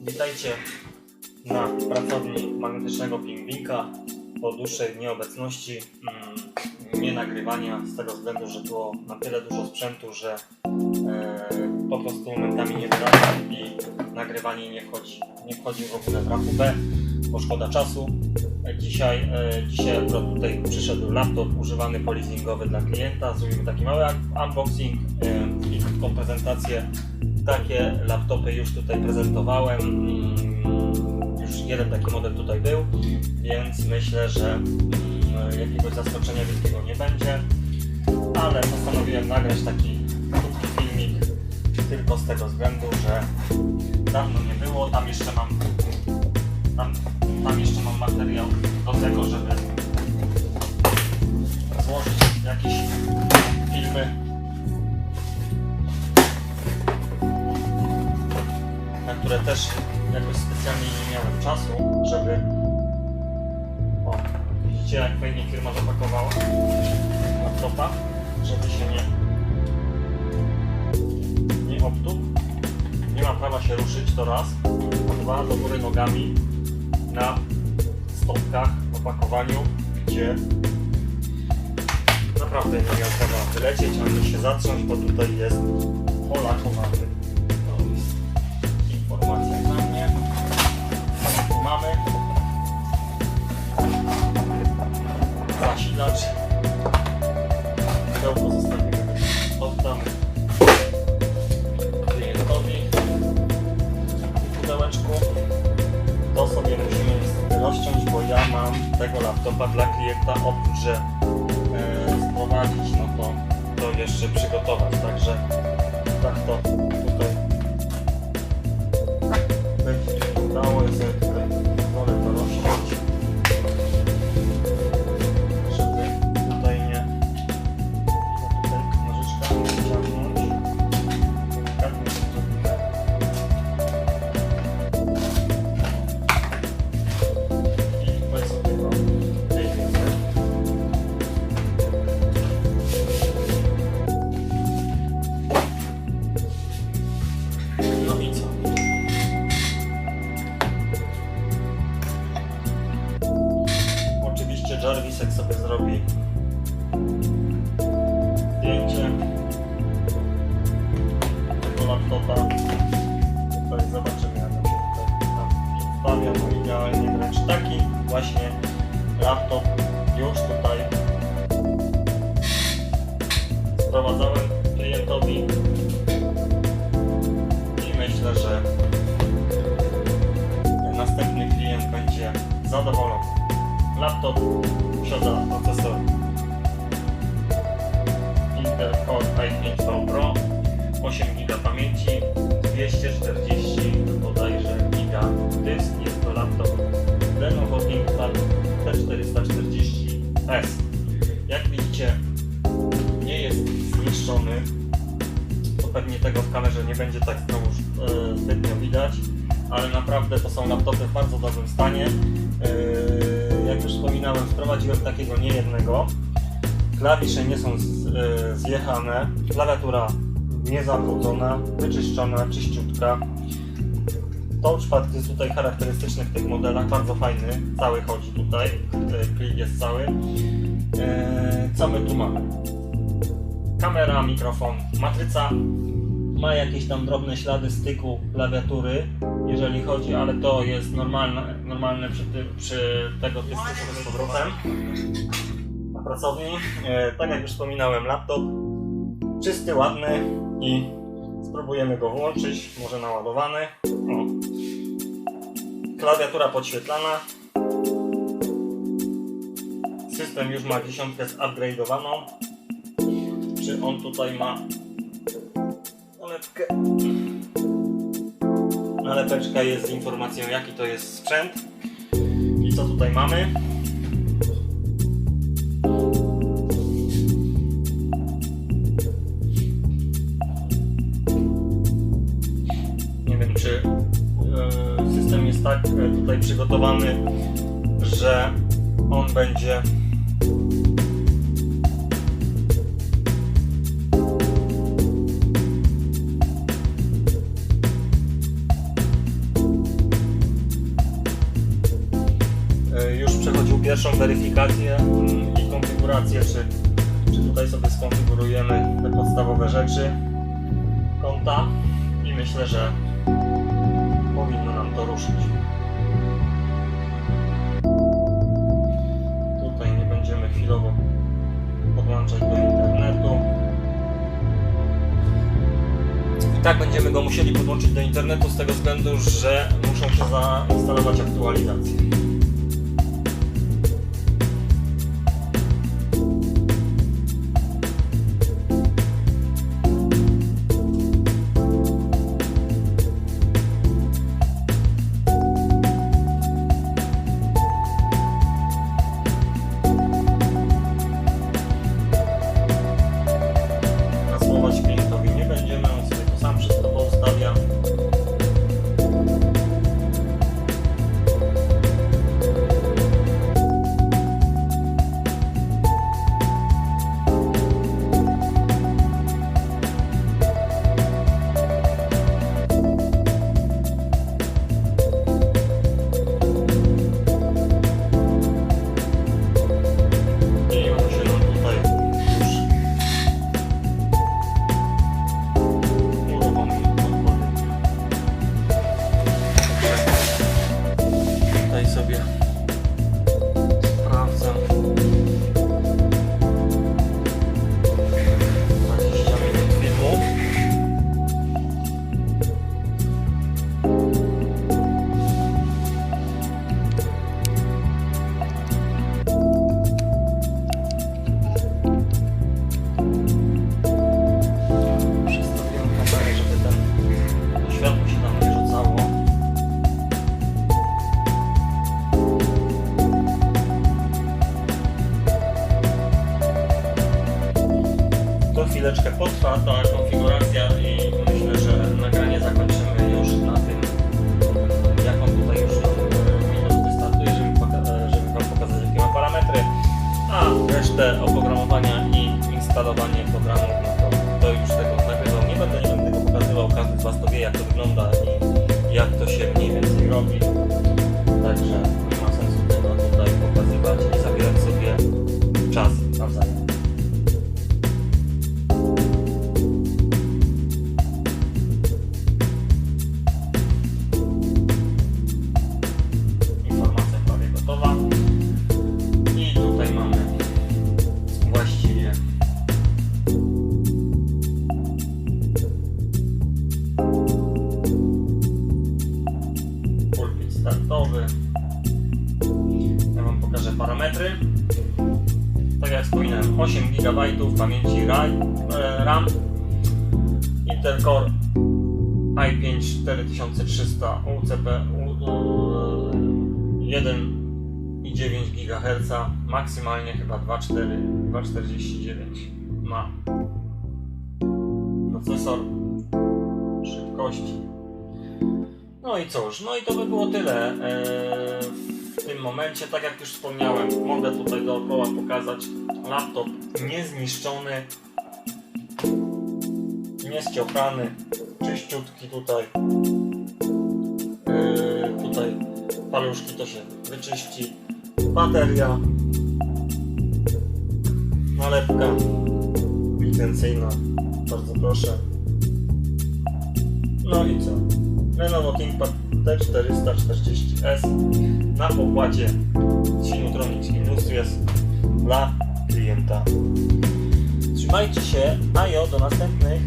Witajcie na pracowni magnetycznego pingwinka po dłuższej nieobecności, mm, nie nagrywania z tego względu, że było na tyle dużo sprzętu, że e, po prostu momentami nie wyrasta i nagrywanie nie wchodzi, nie wchodzi w ogóle w rachubę, bo szkoda czasu. Dzisiaj, e, dzisiaj tutaj przyszedł laptop używany polizingowy dla klienta. Zrobimy taki mały unboxing e, i krótką prezentację. Takie laptopy już tutaj prezentowałem. Mm, Już jeden taki model tutaj był, więc myślę, że mm, jakiegoś zaskoczenia wielkiego nie będzie. Ale postanowiłem nagrać taki krótki filmik tylko z tego względu, że dawno nie było. Tam jeszcze mam tam, tam jeszcze mam materiał do tego, żeby też jakoś specjalnie nie miałem czasu, żeby. O, widzicie jak fajnie firma zapakowała laptopa, żeby się nie nie obtuł. Nie ma prawa się ruszyć, to raz. A dwa, do góry nogami na stopkach opakowaniu, gdzie naprawdę nie miał prawa wylecieć ani się zatrząść, bo tutaj jest polakowany. To rozciąć, bo ja mam tego laptopa dla klienta oprócz, że e, sprowadzić, no to, to jeszcze przygotować, także tak to tutaj będzie mi laptopa. Tutaj zobaczymy jak się tutaj stawia. No idealnie wręcz taki właśnie laptop już tutaj sprowadzałem klientowi i myślę, że następny klient będzie zadowolony. Laptop posiada procesor Intel Core i5 Pro 8 GB pamięci 240 bodajże giga dysk jest to laptop Lenovo ThinkPad T440S jak widzicie nie jest zniszczony to pewnie tego w kamerze nie będzie tak znowu e, zbytnio widać ale naprawdę to są laptopy w bardzo dobrym stanie. E, jak już wspominałem wprowadziłem takiego niejednego. Klawisze nie są e, zjechane. Klawiatura niezabrudzona, wyczyszczona, czyściutka. Touchpad jest tutaj charakterystyczny w tych modelach, bardzo fajny, cały chodzi tutaj, e, klik jest cały. E, co my tu mamy? kamera, mikrofon, matryca. Ma jakieś tam drobne ślady styku klawiatury, jeżeli chodzi, ale to jest normalne, normalne przy, ty, przy tego typu z powrotem. Na pracowni. E, tak jak już wspominałem, laptop czysty, ładny i spróbujemy go włączyć, może naładowany. O. Klawiatura podświetlana. System już ma dziesiątkę zupgrade'owaną. Czy on tutaj ma nalepkę? Nalepeczka jest z informacją jaki to jest sprzęt i co tutaj mamy. tak e, tutaj przygotowany, że on będzie e, już przechodził pierwszą weryfikację mm, i konfigurację, czy, czy tutaj sobie skonfigurujemy te podstawowe rzeczy konta. I myślę, że powinno nam to ruszyć. Tutaj nie będziemy chwilowo podłączać do internetu. I tak będziemy go musieli podłączyć do internetu z tego względu, że muszą się zainstalować aktualizacje. Tak jak wspominałem, 8 GB pamięci e, RAM, Intel Core i5 4300 UCP u- u- 1,9 GHz, maksymalnie chyba 2,4 2,49 ma procesor, szybkość. No i cóż, no i to by było tyle e, w tym momencie. Tak jak już wspomniałem, mogę tutaj dookoła pokazać laptop niezniszczony, niesciochrany, czyściutki tutaj. E, tutaj paluszki to się wyczyści. Bateria, nalepka licencyjna, bardzo proszę. No i co? Lenovo ThinkPad T440S na pokładzie Sinutronics Industries dla klienta. Trzymajcie się, a jo, do następnych.